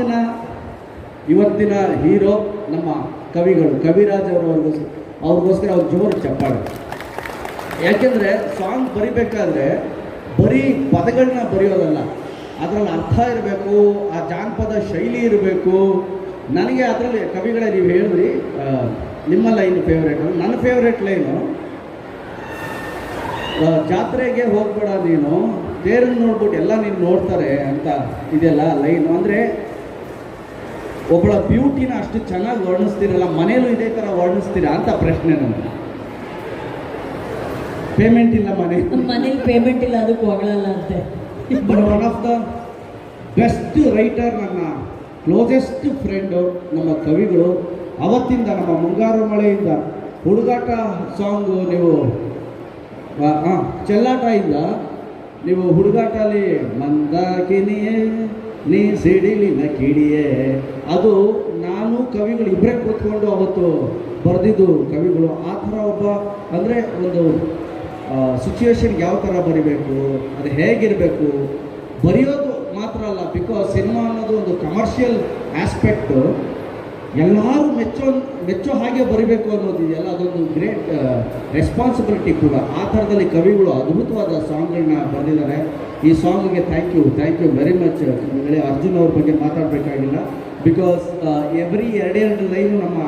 ಸಾಂಗ್ನ ಇವತ್ತಿನ ಹೀರೋ ನಮ್ಮ ಕವಿಗಳು ಕವಿರಾಜ್ ಅವರವ್ರಿಗೋಸ್ಕರ ಅವ್ರಿಗೋಸ್ಕರ ಅವ್ರ ಜೋರು ಚಪ್ಪಾಳೆ. ಯಾಕೆಂದರೆ ಸಾಂಗ್ ಬರಿಬೇಕಾದ್ರೆ ಬರೀ ಪದಗಳನ್ನ ಬರೆಯೋದಲ್ಲ. ಅದರಲ್ಲಿ ಅರ್ಥ ಇರಬೇಕು, ಆ ಜಾನಪದ ಶೈಲಿ ಇರಬೇಕು. ನನಗೆ ಅದರಲ್ಲಿ ಕವಿಗಳೇ ನೀವು ಹೇಳಿದ್ರಿ ನಿಮ್ಮ ಲೈನ್ ಫೇವ್ರೇಟು ನನ್ನ ಫೇವ್ರೇಟ್ ಲೈನು. ಜಾತ್ರೆಗೆ ಹೋಗ್ಬೇಡ ನೀನು, ತೇರನ್ನು ನೋಡ್ಬಿಟ್ಟು ಎಲ್ಲ ನೀನು ನೋಡ್ತಾರೆ ಅಂತ ಇದೆಯಲ್ಲ ಲೈನು. ಅಂದರೆ ಒಬ್ಬಳ ಬ್ಯೂಟಿನ ಅಷ್ಟು ಚೆನ್ನಾಗಿ ವರ್ಣಿಸ್ತೀರಲ್ಲ ಮನೇಲೂ ಇದೇ ಥರ ವರ್ಣಿಸ್ತೀರಾ ಅಂತ ಪ್ರಶ್ನೆ ನನಗೆ ಪೇಮೆಂಟ್ ಇಲ್ಲ ಮನೆ. ಮನೇಲಿ ಪೇಮೆಂಟ್ ಇಲ್ಲ ಅದಕ್ಕೆ ಹೊಗಳಲ್ಲ ಅಂತೆ. But one of the best writer ನನ್ನ ಕ್ಲೋಸೆಸ್ಟ್ ಫ್ರೆಂಡು ನಮ್ಮ ಕವಿಗಳು ಅವತ್ತಿಂದ ನಮ್ಮ ಮುಂಗಾರು ಮಳೆಯಿಂದ ಹುಡುಗಾಟ ಸಾಂಗು ನೀವು ಹಾಂ ಇಲ್ಲ ನೀವು ಹುಡುಗಾಟಲ್ಲಿ ಮಂದಾಕಿನಿಯೇ ನೀ ಸಿಡಿಲಿನ ಕಿಡಿಯೇ. ಅದು ನಾನು ಕವಿಗಳು ಇಬ್ಬರೇ ಕೂತ್ಕೊಂಡು ಅವತ್ತು ಬರೆದಿದ್ದು ಕವಿಗಳು. ಆ ಥರ ಒಬ್ಬ ಅಂದರೆ ಒಂದು ಸಿಚುವೇಶನ್ ಯಾವ ಥರ ಬರಿಬೇಕು, ಅದು ಹೇಗಿರಬೇಕು? ಬರೆಯೋದು ಮಾತ್ರ ಅಲ್ಲ ಬಿಕಾಸ್ ಸಿನಿಮಾ ಅನ್ನೋದು ಒಂದು ಕಮರ್ಷಿಯಲ್ ಆಸ್ಪೆಕ್ಟು ಎಲ್ಲರೂ ಮೆಚ್ಚೋ ಮೆಚ್ಚೋ ಹಾಗೆ ಬರಿಬೇಕು ಅನ್ನೋದಿದೆಯಲ್ಲ ಅದೊಂದು ಗ್ರೇಟ್ ರೆಸ್ಪಾನ್ಸಿಬಿಲಿಟಿ ಕೂಡ. ಆ ಥರದಲ್ಲಿ ಕವಿಗಳು ಅದ್ಭುತವಾದ ಸಾಂಗ್ಗಳನ್ನ ಬರೆದಿದ್ದಾರೆ. ಈ ಸಾಂಗ್ಗೆ thank you thank you very much ಹೇಳಿ ಅರ್ಜುನ್ ಅವ್ರ ಬಗ್ಗೆ ಮಾತಾಡಬೇಕಾಗಿಲ್ಲ. ಬಿಕಾಸ್ ಎವ್ರಿ ಎರಡೆರಡು ಲೈನು ನಮ್ಮ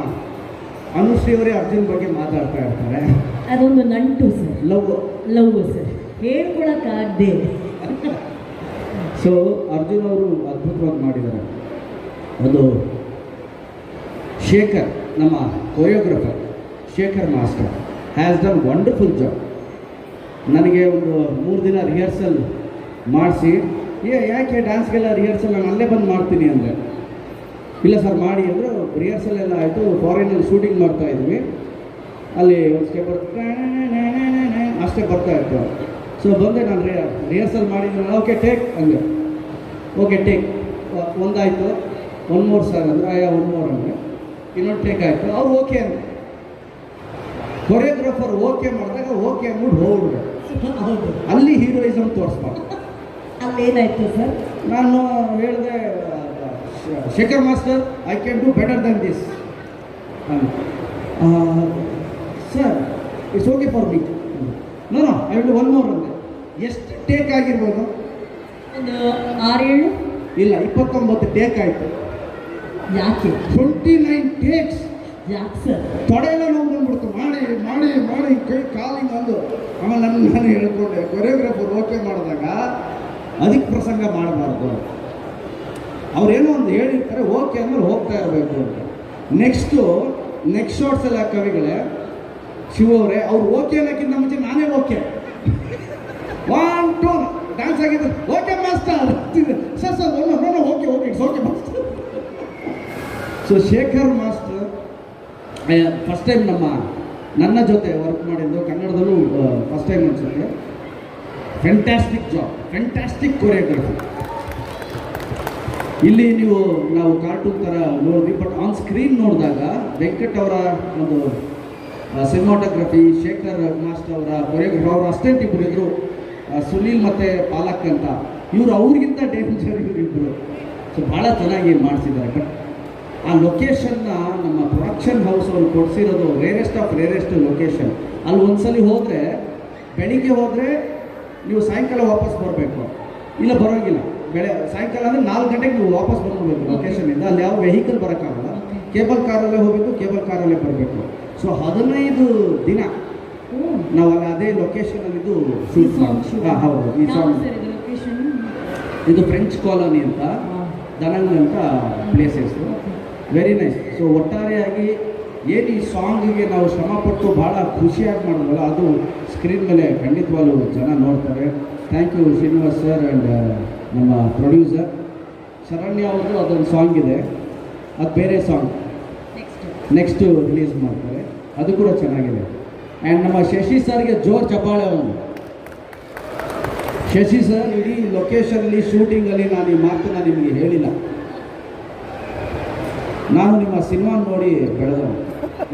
ಅನುಶ್ರೀ ಅವರೇ ಅರ್ಜುನ್ ಬಗ್ಗೆ ಮಾತಾಡ್ತಾ ಇರ್ತಾರೆ. ಅದೊಂದು ನಂಟು sir. Love love sir. ಹೇಳ್ಕೊಳಕ್ಕಾಗದೆ so Arjun ಅವರು ಅದ್ಭುತವಾಗಿ ಮಾಡಿದ್ದಾರೆ. ಒಂದು ಶೇಖರ್ ನಮ್ಮ choreographer Shekhar master has done wonderful job ನನಗೆ ಒಂದು ಮೂರು ದಿನ ರಿಹರ್ಸಲ್ ಮಾಡಿಸಿ. ಏ ಯಾಕೆ ಡ್ಯಾನ್ಸ್ಗೆಲ್ಲ ರಿಹರ್ಸಲ್ ನಾನು ಅಲ್ಲೇ ಬಂದು ಮಾಡ್ತೀನಿ ಅಂದರೆ? ಇಲ್ಲ ಸರ್ ಮಾಡಿ ಅಂದರು ರಿಹರ್ಸಲ್ ಎಲ್ಲ ಆಯಿತು ಫಾರಿನಲ್ಲಿ ಶೂಟಿಂಗ್ ಮಾಡ್ತಾ ಇದ್ವಿ. ಅಲ್ಲಿ ಒಂದು ಸ್ಟೆಪ್ ಅಷ್ಟೇ ಬರ್ತಾ ಇತ್ತು. ಸೊ ಬಂದೆ ನಾನು ರಿಹರ್ಸಲ್ ಮಾಡಿದ್ರೆ ಓಕೆ ಟೇಕ್ ಹಂಗೆ ಓಕೆ ಟೇಕ್ ಒಂದಾಯಿತು. ಒನ್ ಮೋರ್ ಸರ್ ಅಂದರೆ ಆಯಾ ಒನ್ ಮೋರ್ ಅಂದರೆ ಇನ್ನೊಂದು ಟೇಕ್ ಆಯಿತು. ಅವ್ರು ಓಕೆ ಅಂತ ಕೊರಿಯೋಗ್ರಾಫರ್ ಓಕೆ ಮಾಡಿದಾಗ ಓಕೆ ಅಂದ್ಬಿಟ್ಟು ಹೋಗ್ಬಿಡ್ಬೇಕು ಹೌದು. ಅಲ್ಲಿ ಹೀರೋಯಿಸಮ್ ತೋರಿಸ್ಬಾರ್ದು. ಅಲ್ಲೇನಾಯ್ತು ಸರ್? ನಾನು ಹೇಳಿದೆ Shekhar master I can do better than this sir it's okay for me no no I will one more ಅಂದೆ ಎಷ್ಟು ಟೇಕ್ ಆಗಿರ್ಬೋದು? ಒಂದು ಆರೇಳು? ಇಲ್ಲ ಇಪ್ಪತ್ತೊಂಬತ್ತು ಟೇಕ್ ಆಯಿತು. ಯಾಕೆ? ಟ್ವೆಂಟಿ ನೈನ್ ಟೇಕ್ಸ್ ಯಾಕೆ ಸರ್? ತೊಡೆಯೆಲ್ಲ ನೋವು ಬಂದ್ಬಿಡ್ತು. ಮಾಡಿ ಮಾಡಿ ಮಾಡಿ ಕೈ ಕಾಲಿಂಗ್ ಅಂದು ಆಮೇಲೆ ನನ್ನ ನಾನು ಹೇಳ್ಕೊಂಡೆ ಕೊರಿಯೋಗ್ರಾಫರ್ ಓಕೆ ಮಾಡಿದಾಗ ಅದಕ್ಕೆ ಪ್ರಸಂಗ ಮಾಡಬಾರ್ದು ಅವ್ರೇನೋ ಒಂದು ಹೇಳಿರ್ತಾರೆ, ಓಕೆ ಅಂದ್ರೆ ಹೋಗ್ತಾ ಇರಬೇಕು ಅಂತ. ನೆಕ್ಸ್ಟು ನೆಕ್ಸ್ಟ್ ಶಾರ್ಟ್ಸ್ ಎಲ್ಲ ಕವಿಗಳೇ, ಶಿವ ಅವರೇ ಓಕೆ ಅನ್ನೋಕ್ಕಿಂತ ಮುಂಚೆ ನಾನೇ ಓಕೆ. ಒನ್ ಟೂ ಡ್ಯಾನ್ಸ್ ಆಗಿದ್ರೆ ಓಕೆ ಮಾಸ್ಟರ್ ಸರ್ ಸರ್ ಒಳ್ಳೆ okay okay it's okay master so Shekhar master first time ನಮ್ಮ, ನನ್ನ ಜೊತೆ ವರ್ಕ್ ಮಾಡಿದ್ದು ಕನ್ನಡದಲ್ಲೂ ಫಸ್ಟ್ ಟೈಮ್ ಅನ್ಸುತ್ತೆ ಫ್ಯಾಂಟಾಸ್ಟಿಕ್ ಜಾಬ್ ಫ್ಯಾಂಟಾಸ್ಟಿಕ್ ಕೊರಿಯೋಗ್ರಫಿ ಇಲ್ಲಿ ನೀವು ನಾವು ಕಾರ್ಟೂನ್ ಥರ ನೋಡಿದ್ವಿ ಬಟ್ ಆನ್ ಸ್ಕ್ರೀನ್ ನೋಡಿದಾಗ ವೆಂಕಟ್ ಅವರ ಒಂದು ಸಿನಿಮಾಟೋಗ್ರಫಿ ಶೇಖರ್ ಮಾಸ್ಟರ್ ಅವರ ಕೊರಿಯೋಗ್ರಫಿ ಅವರ ಅಸ್ಟೆಂಟ್ ಇಬ್ಬರು ಇದ್ರು. ಸುನೀಲ್ ಮತ್ತು ಪಾಲಕ್ ಅಂತ. ಇವರು ಅವ್ರಿಗಿಂತ ಡೇಂಜರ್ ಇವರಿಬ್ಬರು ಸೊ ಭಾಳ ಚೆನ್ನಾಗಿ ಮಾಡಿಸಿದ್ದಾರೆ. ಬಟ್ ಆ ಲೊಕೇಶನ್ನ ನಮ್ಮ ಪ್ರೊಡಕ್ಷನ್ ಹೌಸ್ ಅವರು ಕೊಡಿಸಿರೋದು ರೇರೆಸ್ಟ್ ಆಫ್ ರೇರೆಸ್ಟ್ ಲೊಕೇಶನ್ ಅಲ್ಲಿ ಒಂದ್ಸಲಿ ಹೋದರೆ, ಬೆಳಿಗ್ಗೆ ಹೋದರೆ ನೀವು ಸಾಯಂಕಾಲ ವಾಪಸ್ ಬರಬೇಕು. ಇಲ್ಲ ಬರೋಂಗಿಲ್ಲ. ಬೆಳೆ ಸಾಯಂಕಾಲ ಅಂದರೆ ನಾಲ್ಕು ಗಂಟೆಗೆ ನೀವು ವಾಪಸ್ ಬಂದ್ಬಿಡ್ಬೇಕು ಲೊಕೇಶನಿಂದ ಅಲ್ಲಿ ಯಾವ ವೆಹಿಕಲ್ ಬರೋಕ್ಕಾಗಲ್ಲ. ಕೇಬಲ್ ಕಾರಲ್ಲೇ ಹೋಗಬೇಕು ಕೇಬಲ್ ಕಾರಲ್ಲೇ ಬರಬೇಕು. ಸೊ ಹದಿನೈದು ದಿನ ನಾವು ಅಲ್ಲಿ ಅದೇ ಲೊಕೇಶನಲ್ಲಿದ್ದು ಶೂಟ್ ಹಾಂ ಹೌದು ಈ ಸಾಂಗ್ ಇದು ಫ್ರೆಂಚ್ ಕಾಲೋನಿ ಅಂತ ದನಂಗ್ ಅಂತ ಪ್ಲೇಸಸ್ ವೆರಿ ನೈಸ್ ಸೊ ಒಟ್ಟಾರೆಯಾಗಿ ಏನು ಈ ಸಾಂಗಿಗೆ ನಾವು ಶ್ರಮಪಟ್ಟು ಭಾಳ ಖುಷಿಯಾಗಿ ಮಾಡೋದಲ್ಲ ಅದು ಸ್ಕ್ರೀನ್ ಮೇಲೆ ಖಂಡಿತವಾಗ್ಲೂ ಜನ ನೋಡ್ತಾರೆ. Thank you Srinivas sir and ನಮ್ಮ ಪ್ರೊಡ್ಯೂಸರ್ ಶರಣ್ಯ ಅವ್ರದ್ದು ಅದೊಂದು ಸಾಂಗ್ ಇದೆ. ಅದು ಬೇರೆ ಸಾಂಗ್ ನೆಕ್ಸ್ಟ್ ನೆಕ್ಸ್ಟು ರಿಲೀಸ್ ಮಾಡ್ತಾರೆ. ಅದು ಕೂಡ ಚೆನ್ನಾಗಿದೆ. ಆ್ಯಂಡ್ ನಮ್ಮ ಶಶಿ ಸರ್ಗೆ ಜೋರ್ ಚಪ್ಪಾಳೆ ಅವನು. ಶಶಿ ಸರ್ ಇಡೀ ಲೊಕೇಶನಲ್ಲಿ ಶೂಟಿಂಗಲ್ಲಿ ನಾನು ಈ ಮಾತನ್ನ ನಿಮಗೆ ಹೇಳಿಲ್ಲ. ನಾನು ನಿಮ್ಮ ಸಿನಿಮಾ ನೋಡಿ ಬೆಳೆದವನು.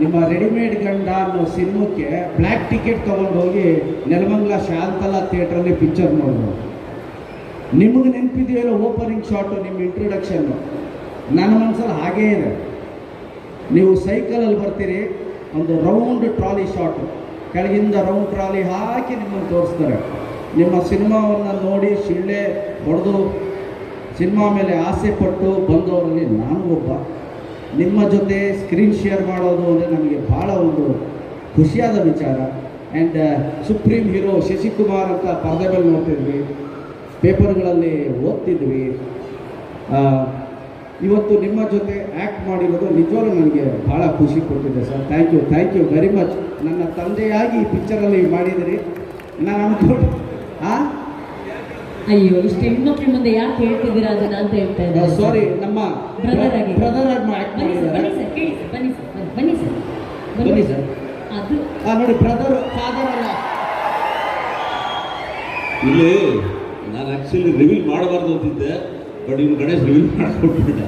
ನಿಮ್ಮ ರೆಡಿಮೇಡ್ ಗಂಡ ಅನ್ನೋ ಸಿನಿಮಾಕ್ಕೆ ಬ್ಲ್ಯಾಕ್ ಟಿಕೆಟ್ ತೊಗೊಂಡು ಹೋಗಿ ನೆಲಮಂಗ್ಲ ಶಾಂತಲಾ ಥಿಯೇಟ್ರಲ್ಲಿ ಪಿಕ್ಚರ್ ನೋಡೋದು ನಿಮಗೆ ನೆನಪಿದೆಯಲ್ಲ ಓಪನಿಂಗ್ ಶಾಟು, ನಿಮ್ಮ ಇಂಟ್ರೊಡಕ್ಷನ್ನು ನನ್ನ ಮನಸ್ಸಲ್ಲಿ ಹಾಗೇ ಇದೆ. ನೀವು ಸೈಕಲಲ್ಲಿ ಬರ್ತೀರಿ, ಒಂದು ರೌಂಡ್ ಟ್ರಾಲಿ ಶಾಟ್ ಕೆಳಗಿಂದ ರೌಂಡ್ ಟ್ರಾಲಿ ಹಾಕಿ ನಿಮ್ಮನ್ನು ತೋರಿಸ್ತಾರೆ. ನಿಮ್ಮ ಸಿನಿಮಾವನ್ನು ನೋಡಿ ಶಿಳ್ಳೆ ಹೊಡೆದು, ಸಿನಿಮಾ ಮೇಲೆ ಆಸೆ ಪಟ್ಟು ಬಂದವರಲ್ಲಿ ನಾನು ಒಬ್ಬ. ನಿಮ್ಮ ಜೊತೆ ಸ್ಕ್ರೀನ್ ಶೇರ್ ಮಾಡೋದು ಅಂದರೆ ನಮಗೆ ಭಾಳ ಒಂದು ಖುಷಿಯಾದ ವಿಚಾರ. ಆ್ಯಂಡ್ ಸುಪ್ರೀಂ ಹೀರೋ ಶಶಿಕುಮಾರ್ ಅಂತ ಪರದೆ ಮೇಲೆ ನೋಡ್ತಿದ್ವಿ. ಪೇಪರ್ಗಳಲ್ಲಿ ಓದ್ತಿದ್ವಿ. ಇವತ್ತು ನಿಮ್ಮ ಜೊತೆ ಆ್ಯಕ್ಟ್ ಮಾಡಿರೋದು ನಿಜವಾಗ್ಲೂ ನನಗೆ ಭಾಳ ಖುಷಿ ಕೊಟ್ಟಿದೆ sir. Thank you thank you very much ನನ್ನ ತಂದೆಯಾಗಿ ಈ ಪಿಕ್ಚರಲ್ಲಿ ಮಾಡಿದಿರಿ ನಾನು ಅನ್ಕೊಂಡು ಹಾಂ ಅಯ್ಯೋ ಇಷ್ಟು ಹೆಣ್ಮಕ್ಳ ಮುಂದೆ ಯಾಕೆ ಹೇಳ್ತಿದ್ದೀರಾ ಅದನ್ನ ಅಂತ ಹೇಳ್ತಾ ಇದ್ದಾರೆ ಸಾರಿ ನಮ್ಮ ಬ್ರದರ್ ಆಗಿ. ಬ್ರದರ್ ಆಗಿ ಬನ್ನಿ ಸರ್ ಬನ್ನಿ ಸರ್ ಕೇಳಿ ಸರ್ ಬನ್ನಿ ಸರ್ ಬನ್ನಿ ಸರ್ ಬನ್ನಿ ಸರ್ ಅದು ಆ, ನೋಡಿ ಬ್ರದರ್ ಫಾದರ್ ಅಲ್ಲ ಇಲ್ಲಿ ನಾನು ಆಕ್ಚುಲಿ ರಿವೀಲ್ ಮಾಡಬಾರ್ದು ಅಂತಿದ್ದೆ ಬಟ್ ಇವ್ನು ಗಣೇಶ್ ರಿವೀಲ್ ಮಾಡಿಕೊಟ್ಬಿಟ್ಟೆ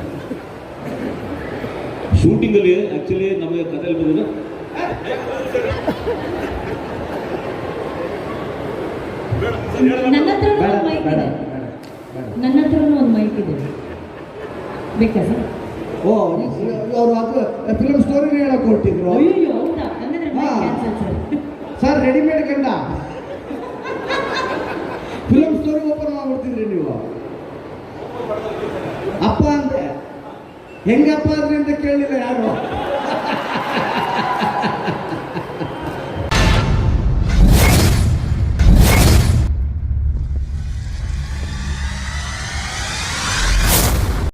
ಶೂಟಿಂಗಲ್ಲಿ ಆ್ಯಕ್ಚುಲಿ ನಮಗೆ ಕಥೆಯಲ್ಲಿ ಬಂದಿದ್ದು ನನ್ನ ಹತ್ರನೂ ಒಂದು ಮೈಕ್ ಇದೆ. ನನ್ನ ಹತ್ರನೂ ಒಂದು ಮೈಕ್ ಇದೆ. ಬೇಕಾ ಸರ್? ಓ ಅವರು ಅದು ಫಿಲಮ್ ಸ್ಟೋರಿನೇ ಹೇಳಕ್ ಹೊರಟಿದ್ರು. ಅಯ್ಯೋ ಹೌದಾ? ಹಂಗಂದ್ರೆ mic cancel sir. Sir readymade ಗಂಡ. ಫಿಲಮ್ ಸ್ಟೋರಿ ಓಪನ್ ಮಾಡ್ಬಿಡ್ತಿದ್ರಿ ನೀವು. ಅಪ್ಪ ಅಂದ್ರೆ ಹೆಂಗಪ್ಪ ಅಂದ್ರೆ ಅಂತ ಯಾರು